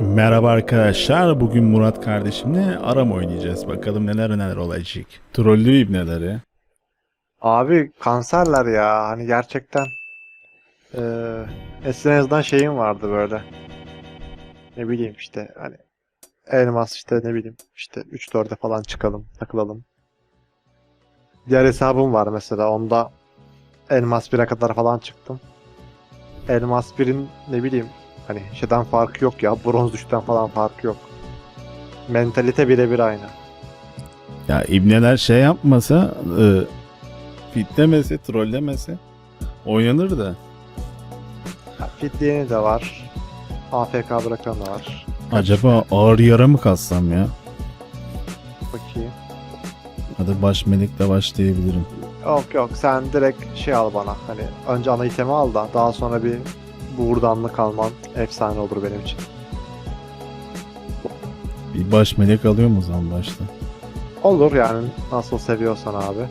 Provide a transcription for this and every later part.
Merhaba arkadaşlar. Bugün Murat kardeşimle aram oynayacağız. Bakalım neler neler olacak. Trollü ibneleri. Abi kanserler ya hani gerçekten eee eskiden en azından şeyim vardı böyle ne bileyim işte hani elmas işte ne bileyim işte 3-4'e falan çıkalım takılalım. Diğer hesabım var mesela onda elmas 1'e kadar falan çıktım. Elmas 1'in ne bileyim hani şeyden farkı yok ya bronz düşten falan farkı yok. Mentalite birebir aynı. Ya ibneler şey yapmasa, e, fitlemese, trollemese oynanır da. Ya, Fitleyeni de var. AFK bırakan da var. Acaba ağır yara mı kalsam ya? Bakayım. Hadi baş melekle başlayabilirim. Yok yok sen direkt şey al bana. Hani önce ana itemi al da daha sonra bir buğurdanlık alman efsane olur benim için. Bir baş melek alıyor mu o zaman başta? Olur yani nasıl seviyorsan abi.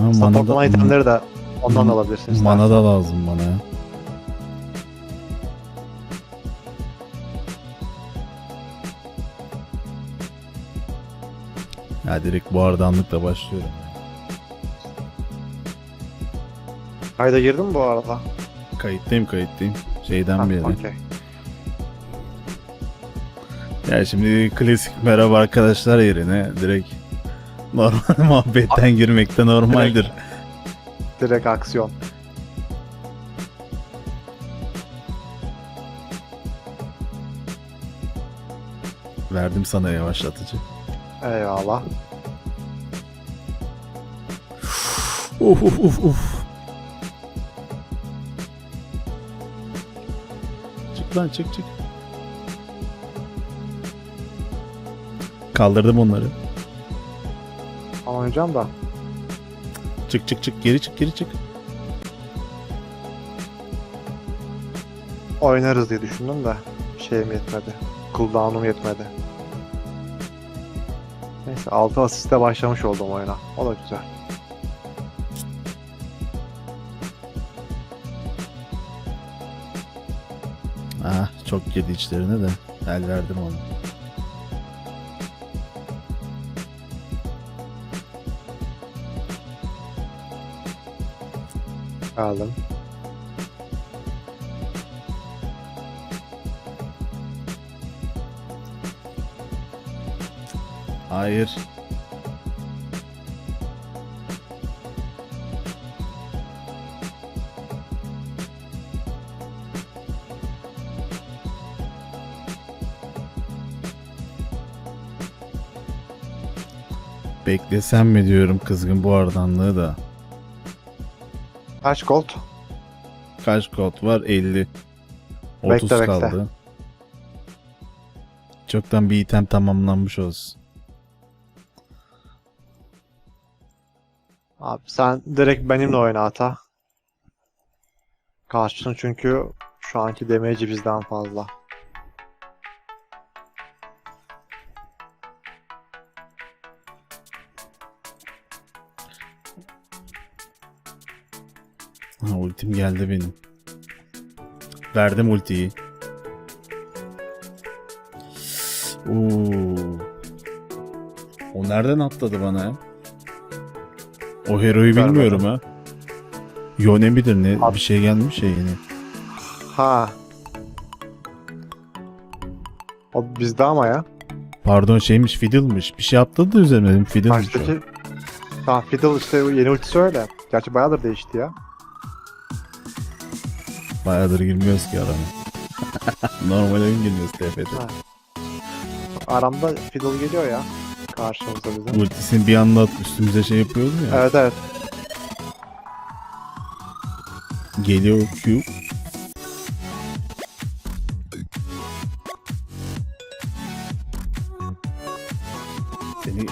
Ha, Supportlama itemleri de ondan Man- alabilirsin. istersen. mana da lazım bana ya. Ya direkt bu ardanlıkla başlıyorum. Kayda girdin mi bu arada? Kayıttayım kayıttayım. Şeyden Ha, beri. okey. Ya şimdi klasik merhaba arkadaşlar yerine direkt normal muhabbetten girmek de normaldir. Direkt aksiyon. Verdim sana yavaşlatıcı. Eyvallah. Uf uf uf uf. Lan çık çık. Kaldırdım onları. Ama oynayacağım da. Çık çık çık geri çık geri çık. Oynarız diye düşündüm de şeyim yetmedi. Cooldown'um yetmedi. Neyse 6 asiste başlamış oldum oyuna. O da güzel. Ah çok yedi içlerine de. El verdim onu. Geldim. Hayır. Beklesem mi diyorum kızgın bu ardanlığı da. Kaç gold? Kaç kod var? 50. 30 Bekle, bekle. kaldı. Çoktan bir item tamamlanmış olsun. Abi sen direkt benimle oyna ata. Karşın çünkü şu anki damage'i bizden fazla. Ha, ultim geldi benim. Verdim ultiyi. Oo. O nereden atladı bana ya? O heroyu Vermedim. bilmiyorum ha. Yone midir ne? At- Bir şey gelmiş ya yine. Ha. O bizde ama ya. Pardon şeymiş Fiddle'mış. Bir şey atladı da üzerine dedim Fiddle'mış. Baştaki Tamam Fiddle işte yeni ultisi öyle. Gerçi bayağıdır değişti ya. Bayağıdır girmiyoruz ki arama. Normal oyun girmiyoruz. Ha. Aramda Fiddle geliyor ya. Karşımıza bizim. Ultisini bir anda at üstümüze şey yapıyoruz ya. Evet evet. Geliyor Q. Seni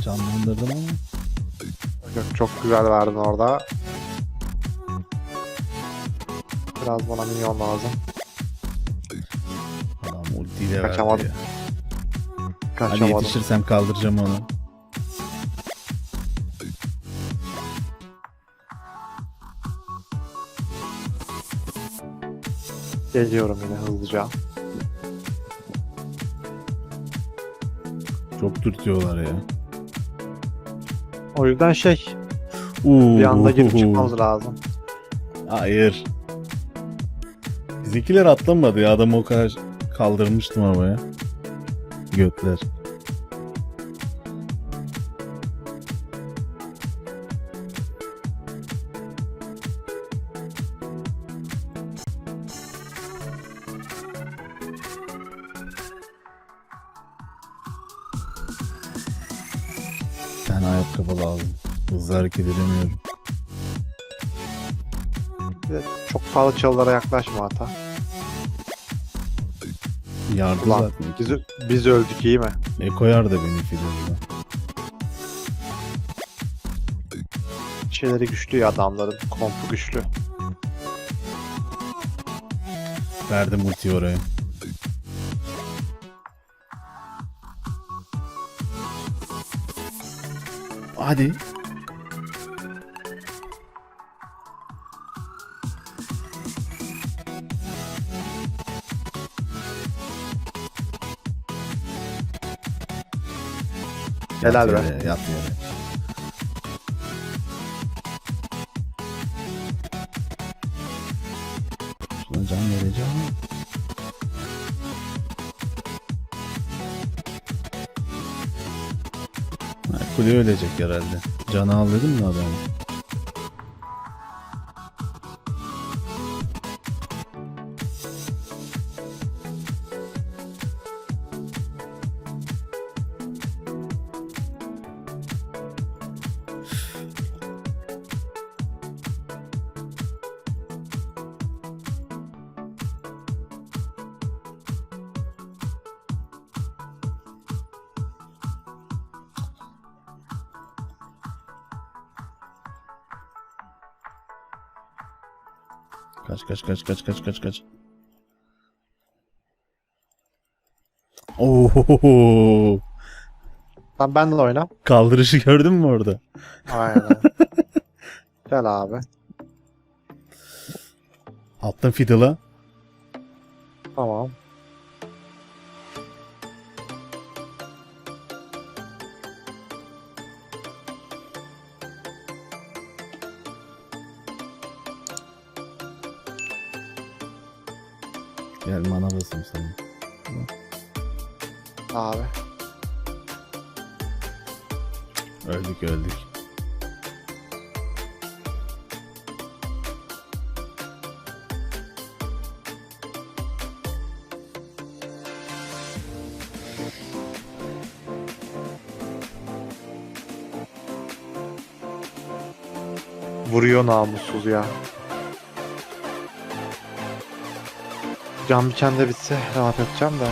canlandırdım ama Yok, çok güzel verdin orada. Biraz bana minyon lazım. adam ultiyle Kaçamadım. verdi ya. Hadi Kaçamadım. yetişirsem kaldıracağım onu. Geliyorum yine hızlıca. Çok dürtüyorlar ya. O yüzden şey bir anda girip çıkmamız lazım. Hayır. Bizimkiler atlamadı ya. Adamı o kadar kaldırmıştım havaya. Götler. Bir tane ayakkabı lazım. Hızlı hareket edemiyorum. Bir çok fazla çalılara yaklaşma hata. Yardım Ulan zaten. biz, biz öldük iyi mi? E koyar da beni filmde. Şeyleri güçlü ya adamların. Kompu güçlü. Verdim ultiyi oraya. Hadi. Helal be. yere, Yat yere. Şuna can vereceğim. Ha, kule ölecek herhalde. Canı al dedim mi adamı? Kaç kaç kaç kaç kaç kaç kaç. Oo, Lan ben de oyna. kaldırışı gördün mü orada? Aynen. Gel abi. Attım fiddle'a. Tamam. Gel mana basayım sana. Abi. Öldük öldük. Vuruyor namussuz ya. Can biçen de bitse rahat edeceğim de.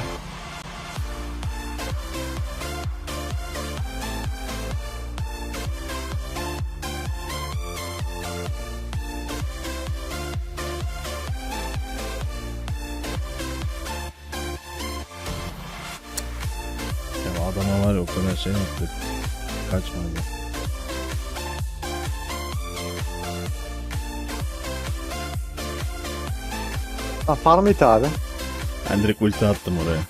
Ya adama var ya o kadar şey yaptık. Kaçmadı. Ha, farm it abi. Ben ulti attım oraya.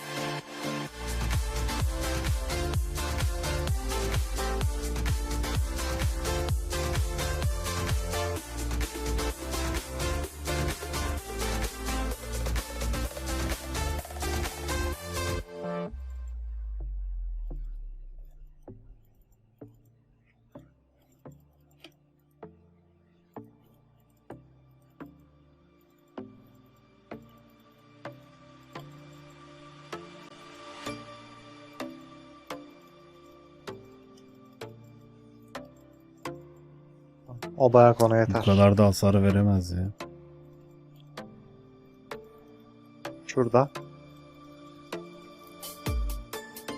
O dayak ona Bu yeter. kadar da hasar veremez ya. Şurada.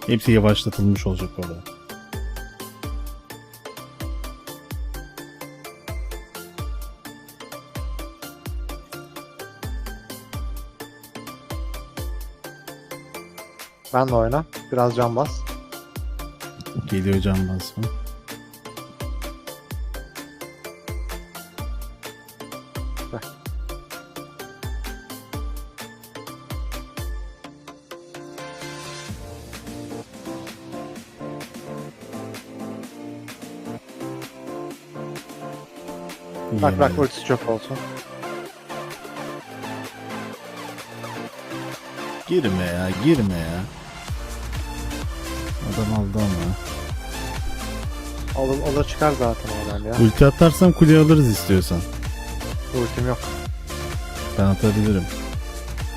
Hepsi yavaşlatılmış olacak orada. Ben de oyna. Biraz can bas. Geliyor can basma. Bak bak ultisi çok olsun. Girme ya girme ya. Adam aldı ama. Olur, olur çıkar zaten oradan ya. Ulti atarsam kuleyi alırız istiyorsan. Ultim yok. Ben atabilirim.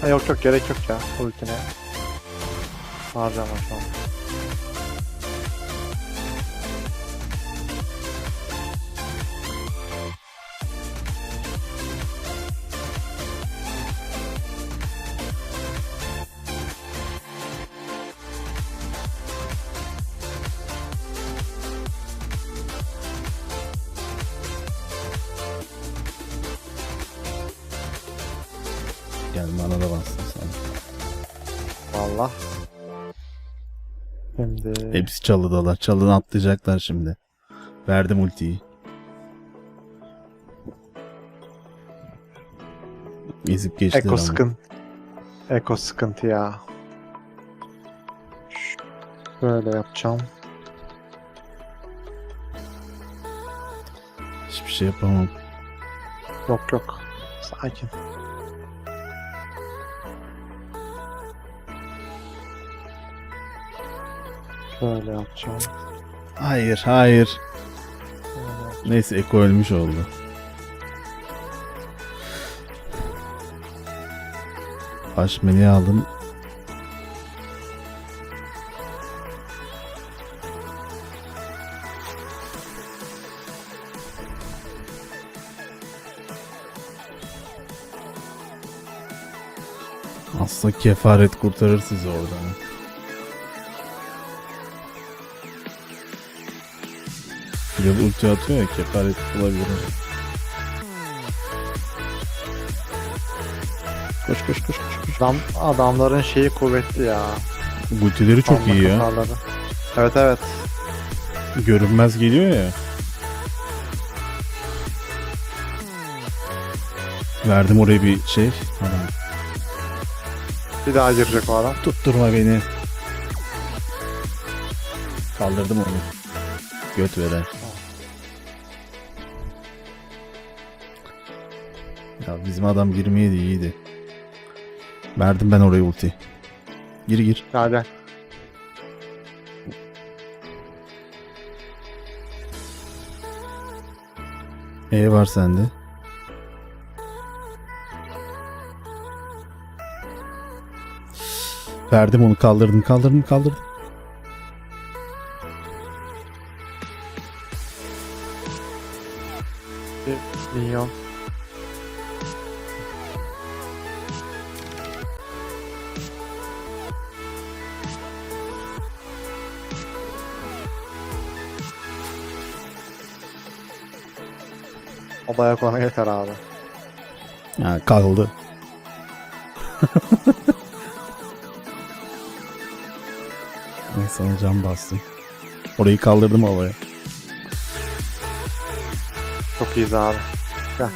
Ha, yok yok gerek yok ya ultine. Harcama şu an. Valla. Şimdi Hepsi çalıdalar. Çalıdan atlayacaklar şimdi. Verdim ultiyi. Ezip geçtiler Eko ama. sıkıntı. Eko sıkıntı ya. Böyle yapacağım. Hiçbir şey yapamam. Yok yok. Sakin. Böyle yapacağım. Hayır hayır. Neyse Eko ölmüş oldu. Haşmeni aldım. Aslında kefaret kurtarır sizi oradan. Bir de ulti atıyor ya kefaret bulabilir. Koş koş koş koş. koş. Adam, adamların şeyi kuvvetli ya. Ultileri çok Parmak iyi ya. hasarları. Evet evet. Görünmez geliyor ya. Verdim oraya bir şey. Tamam. Bir daha girecek o adam. Tutturma beni. Kaldırdım onu. Göt veren. Ya bizim adam girmeyeydi iyiydi. Verdim ben oraya ulti. Gir gir. Gel. E var sende. Verdim onu kaldırdım kaldırdım kaldırdım. Bir minyon. O da yok ona yeter abi. Ha, kaldı. ben sana cam bastım. Orayı kaldırdım havaya. Çok iyiyiz abi. Gel.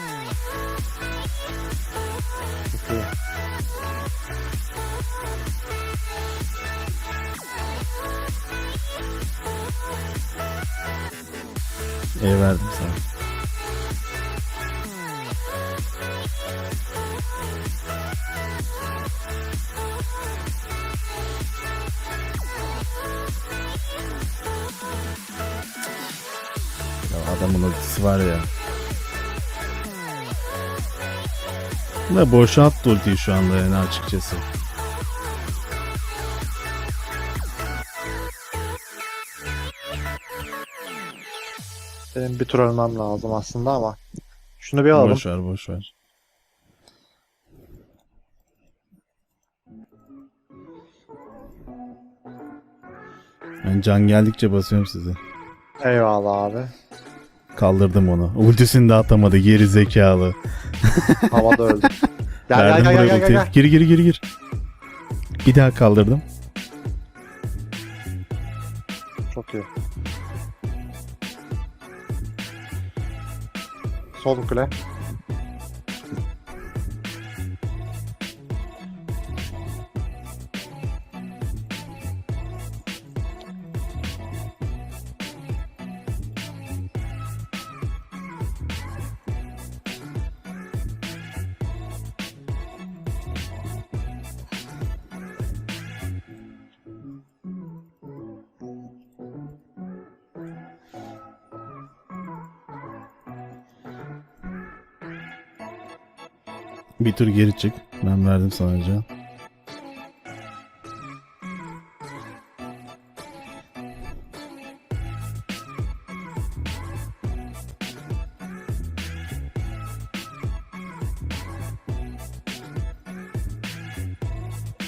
Çok iyi. E verdim sana. Adamın ultisi var ya. Da boşa attı ultiyi şu anda yani açıkçası. Benim bir tur ölmem lazım aslında ama. Şunu bir alalım. Boş ver boş ver. Ben can geldikçe basıyorum sizi. Eyvallah abi. Kaldırdım onu. Ultisini de atamadı geri zekalı. Havada öldü. Gel gel Verdim gel buraya gel gel. ultiyi. gel. Gir gir gir gir. Bir daha kaldırdım. Çok iyi. Sol kule. Bir tur geri çık. Ben verdim sana can.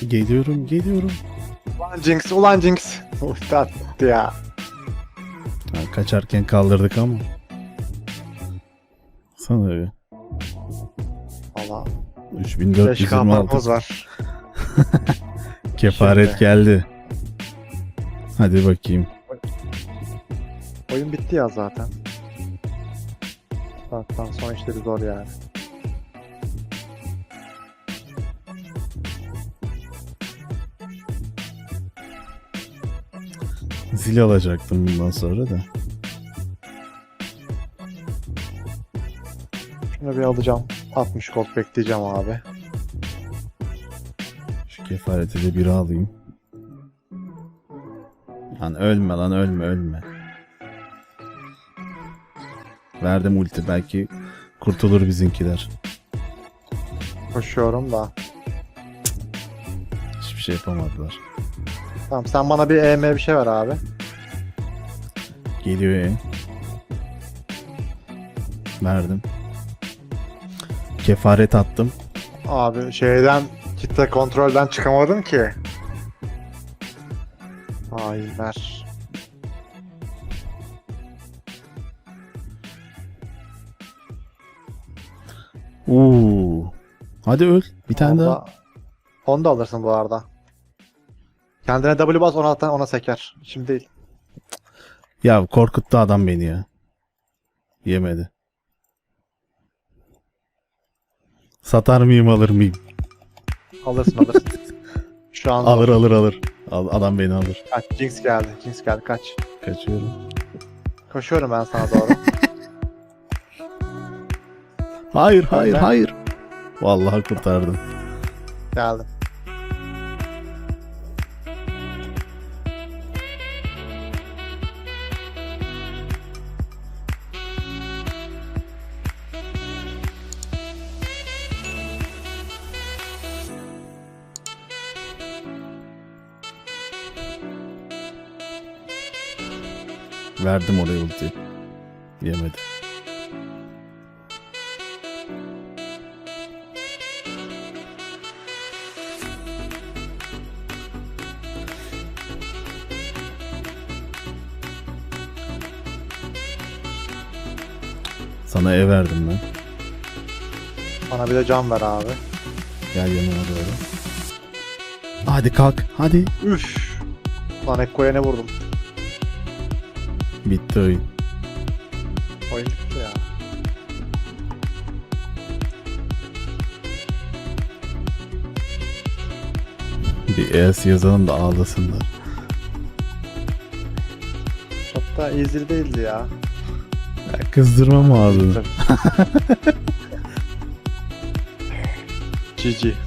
Geliyorum, geliyorum. Ulan Jinx, ulan Jinx. Ulti attı ya. Ha, kaçarken kaldırdık ama. Sana bir. Valla 5 3426 kampanyamız var. kefaret Şimdi. geldi. Hadi bakayım. Oyun bitti ya zaten. Zaten son işleri zor yani. Zil alacaktım bundan sonra da. Şunu bir alacağım. 60 gold bekleyeceğim abi. Şu kefareti de bir alayım. Lan ölme lan ölme ölme. Verdim ulti belki kurtulur bizimkiler. Koşuyorum da. Hiçbir şey yapamadılar. Tamam sen bana bir EM bir şey ver abi. Geliyor ya. Verdim. Kefaret attım. Abi şeyden kitle kontrolden çıkamadım ki. Hainler. Uuu. Hadi öl. Bir tane daha. Onda- Onu da alırsın bu arada. Kendine W bas ona atan ona seker. Şimdi değil. Ya korkuttu adam beni ya. Yemedi. Satar mıyım alır mıyım? Alırsın alırsın. Şu an Alır alır alır. Al- adam beni alır. Kaç, Jinx geldi. Jinx geldi kaç. Kaçıyorum. Koşuyorum ben sana doğru. Hayır hayır hayır. Vallahi kurtardım. Geldim. Verdim oraya ulti. Yemedi. Sana ev verdim ben. Bana bir de can ver abi. Gel yanıma doğru. Hadi kalk. Hadi. Üf. Lan Ekko'ya ne vurdum? Bitti oyun. Oyun bitti ya. Bir ES yazalım da ağlasınlar. Çok da easy değildi ya. Ya kızdırma mı ağzını? GG.